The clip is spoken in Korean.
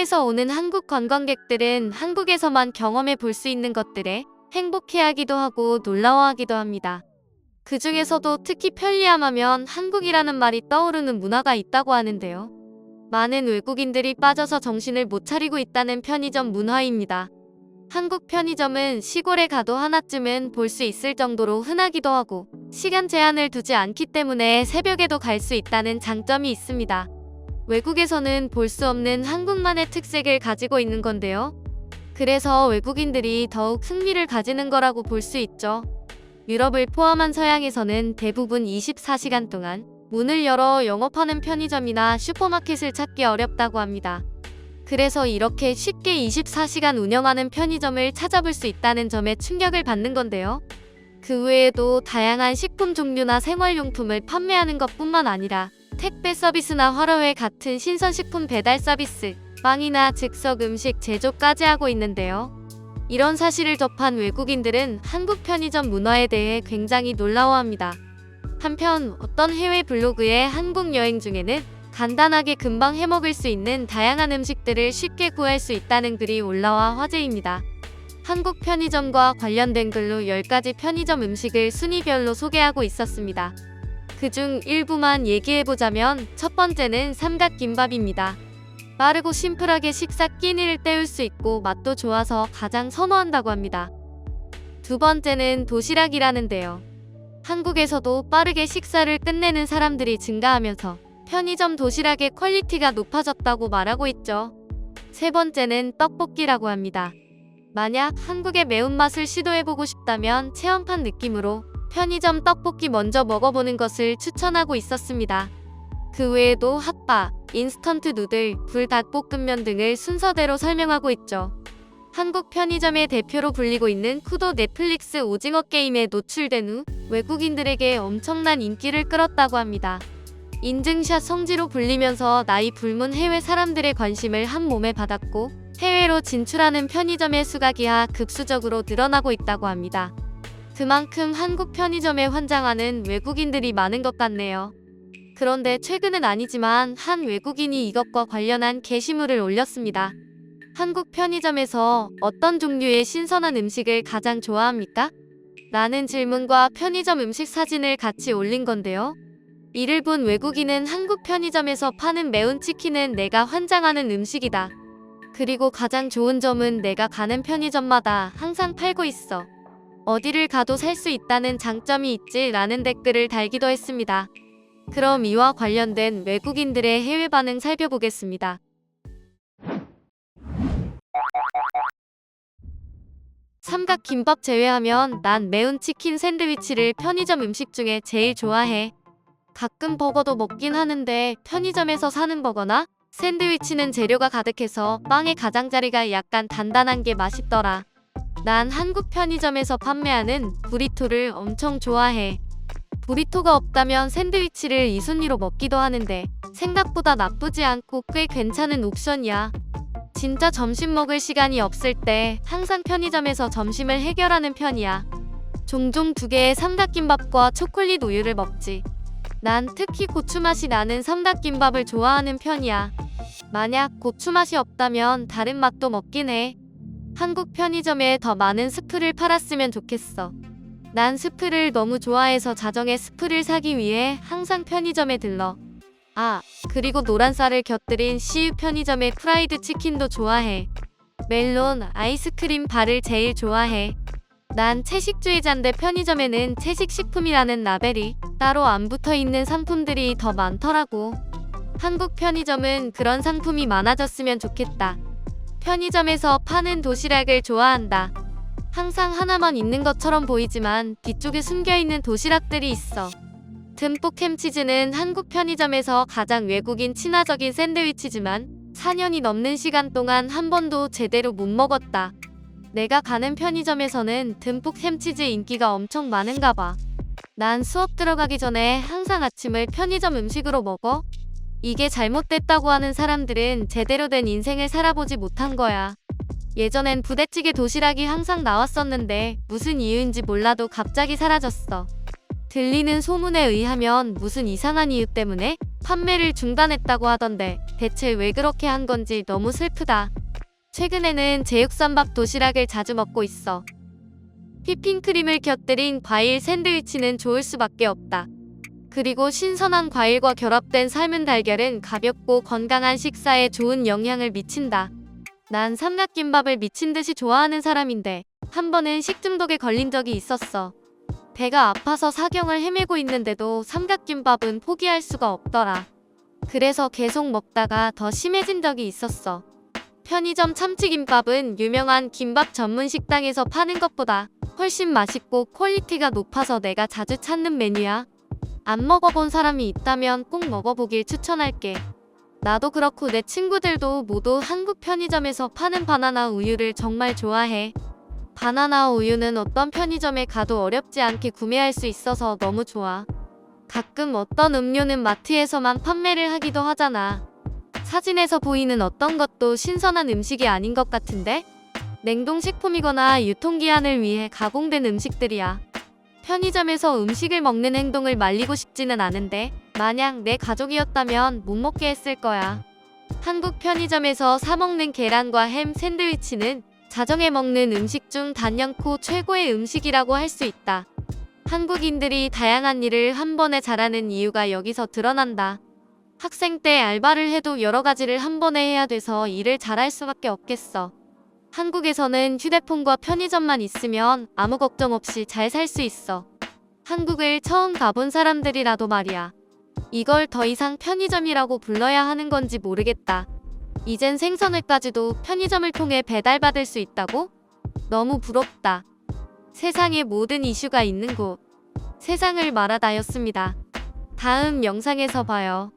해외에서 오는 한국 관광객들은 한국에서만 경험해 볼 수 있는 것들에 행복해하기도 하고 놀라워하기도 합니다. 그 중에서도 특히 편리함하면 한국이라는 말이 떠오르는 문화가 있다고 하는데요. 많은 외국인들이 빠져서 정신을 못 차리고 있다는 편의점 문화입니다. 한국 편의점은 시골에 가도 하나쯤은 볼 수 있을 정도로 흔하기도 하고 시간 제한을 두지 않기 때문에 새벽에도 갈 수 있다는 장점이 있습니다. 외국에서는 볼 수 없는 한국만의 특색을 가지고 있는 건데요. 그래서 외국인들이 더욱 흥미를 가지는 거라고 볼 수 있죠. 유럽을 포함한 서양에서는 대부분 24시간 동안 문을 열어 영업하는 편의점이나 슈퍼마켓을 찾기 어렵다고 합니다. 그래서 이렇게 쉽게 24시간 운영하는 편의점을 찾아볼 수 있다는 점에 충격을 받는 건데요. 그 외에도 다양한 식품 종류나 생활용품을 판매하는 것 뿐만 아니라 택배 서비스나 화로회 같은 신선식품 배달 서비스, 빵이나 즉석 음식 제조까지 하고 있는데요. 이런 사실을 접한 외국인들은 한국 편의점 문화에 대해 굉장히 놀라워합니다. 한편 어떤 해외 블로그의 한국 여행 중에는 간단하게 금방 해먹을 수 있는 다양한 음식들을 쉽게 구할 수 있다는 글이 올라와 화제입니다. 한국 편의점과 관련된 글로 10가지 편의점 음식을 순위별로 소개하고 있었습니다. 그중 일부만 얘기해보자면 첫 번째는 삼각김밥입니다. 빠르고 심플하게 식사 끼니를 때울 수 있고 맛도 좋아서 가장 선호한다고 합니다. 두 번째는 도시락이라는데요. 한국에서도 빠르게 식사를 끝내는 사람들이 증가하면서 편의점 도시락의 퀄리티가 높아졌다고 말하고 있죠. 세 번째는 떡볶이라고 합니다. 만약 한국의 매운맛을 시도해보고 싶다면 체험판 느낌으로 편의점 떡볶이 먼저 먹어보는 것을 추천하고 있었습니다. 그 외에도 핫바, 인스턴트 누들, 불닭볶음면 등을 순서대로 설명하고 있죠. 한국 편의점의 대표로 불리고 있는 쿠도 넷플릭스 오징어 게임에 노출된 후 외국인들에게 엄청난 인기를 끌었다고 합니다. 인증샷 성지로 불리면서 나이 불문 해외 사람들의 관심을 한 몸에 받았고 해외로 진출하는 편의점의 수가 기하 급수적으로 늘어나고 있다고 합니다. 그만큼 한국 편의점에 환장하는 외국인들이 많은 것 같네요. 그런데 최근은 아니지만 한 외국인이 이것과 관련한 게시물을 올렸습니다. 한국 편의점에서 어떤 종류의 신선한 음식을 가장 좋아합니까? 라는 질문과 편의점 음식 사진을 같이 올린 건데요. 이를 본 외국인은 한국 편의점에서 파는 매운 치킨은 내가 환장하는 음식이다. 그리고 가장 좋은 점은 내가 가는 편의점마다 항상 팔고 있어. 어디를 가도 살 수 있다는 장점이 있지 라는 댓글을 달기도 했습니다. 그럼 이와 관련된 외국인들의 해외 반응 살펴보겠습니다. 삼각 김밥 제외하면 난 매운 치킨 샌드위치를 편의점 음식 중에 제일 좋아해. 가끔 버거도 먹긴 하는데 편의점에서 사는 버거나 샌드위치는 재료가 가득해서 빵의 가장자리가 약간 단단한 게 맛있더라. 난 한국 편의점에서 판매하는 브리토를 엄청 좋아해. 브리토가 없다면 샌드위치를 이 순위로 먹기도 하는데 생각보다 나쁘지 않고 꽤 괜찮은 옵션이야. 진짜 점심 먹을 시간이 없을 때 항상 편의점에서 점심을 해결하는 편이야. 종종 두 개의 삼각김밥과 초콜릿 우유를 먹지. 난 특히 고추 맛이 나는 삼각김밥을 좋아하는 편이야. 만약 고추 맛이 없다면 다른 맛도 먹긴 해. 한국 편의점에 더 많은 스프를 팔았으면 좋겠어. 난 스프를 너무 좋아해서 자정에 스프를 사기 위해 항상 편의점에 들러. 아, 그리고 노란 쌀을 곁들인 CU 편의점의 프라이드 치킨도 좋아해. 멜론, 아이스크림 바를 제일 좋아해. 난 채식주의자인데 편의점에는 채식식품이라는 라벨이 따로 안 붙어 있는 상품들이 더 많더라고. 한국 편의점은 그런 상품이 많아졌으면 좋겠다. 편의점에서 파는 도시락을 좋아한다. 항상 하나만 있는 것처럼 보이지만 뒤쪽에 숨겨 있는 도시락들이 있어. 듬뿍 햄치즈는 한국 편의점에서 가장 외국인 친화적인 샌드위치지만 4년이 넘는 시간 동안 한 번도 제대로 못 먹었다. 내가 가는 편의점에서는 듬뿍 햄치즈 인기가 엄청 많은가 봐. 난 수업 들어가기 전에 항상 아침을 편의점 음식으로 먹어. 이게 잘못됐다고 하는 사람들은 제대로 된 인생을 살아보지 못한 거야. 예전엔 부대찌개 도시락이 항상 나왔었는데 무슨 이유인지 몰라도 갑자기 사라졌어. 들리는 소문에 의하면 무슨 이상한 이유 때문에 판매를 중단했다고 하던데 대체 왜 그렇게 한 건지 너무 슬프다. 최근에는 제육쌈밥 도시락을 자주 먹고 있어. 휘핑크림을 곁들인 과일 샌드위치는 좋을 수밖에 없다. 그리고 신선한 과일과 결합된 삶은 달걀은 가볍고 건강한 식사에 좋은 영향을 미친다. 난 삼각김밥을 미친 듯이 좋아하는 사람인데 한 번은 식중독에 걸린 적이 있었어. 배가 아파서 사경을 헤매고 있는데도 삼각김밥은 포기할 수가 없더라. 그래서 계속 먹다가 더 심해진 적이 있었어. 편의점 참치김밥은 유명한 김밥 전문 식당에서 파는 것보다 훨씬 맛있고 퀄리티가 높아서 내가 자주 찾는 메뉴야. 안 먹어본 사람이 있다면 꼭 먹어보길 추천할게. 나도 그렇고 내 친구들도 모두 한국 편의점에서 파는 바나나 우유를 정말 좋아해. 바나나 우유는 어떤 편의점에 가도 어렵지 않게 구매할 수 있어서 너무 좋아. 가끔 어떤 음료는 마트에서만 판매를 하기도 하잖아. 사진에서 보이는 어떤 것도 신선한 음식이 아닌 것 같은데? 냉동식품이거나 유통기한을 위해 가공된 음식들이야. 편의점에서 음식을 먹는 행동을 말리고 싶지는 않은데, 만약 내 가족이었다면 못 먹게 했을 거야. 한국 편의점에서 사 먹는 계란과 햄 샌드위치는 자정에 먹는 음식 중 단연코 최고의 음식이라고 할 수 있다. 한국인들이 다양한 일을 한 번에 잘하는 이유가 여기서 드러난다. 학생 때 알바를 해도 여러 가지를 한 번에 해야 돼서 일을 잘할 수밖에 없겠어. 한국에서는 휴대폰과 편의점만 있으면 아무 걱정 없이 잘 살 수 있어. 한국을 처음 가본 사람들이라도 말이야. 이걸 더 이상 편의점이라고 불러야 하는 건지 모르겠다. 이젠 생선회까지도 편의점을 통해 배달받을 수 있다고? 너무 부럽다. 세상의 모든 이슈가 있는 곳. 세상을 말하다였습니다. 다음 영상에서 봐요.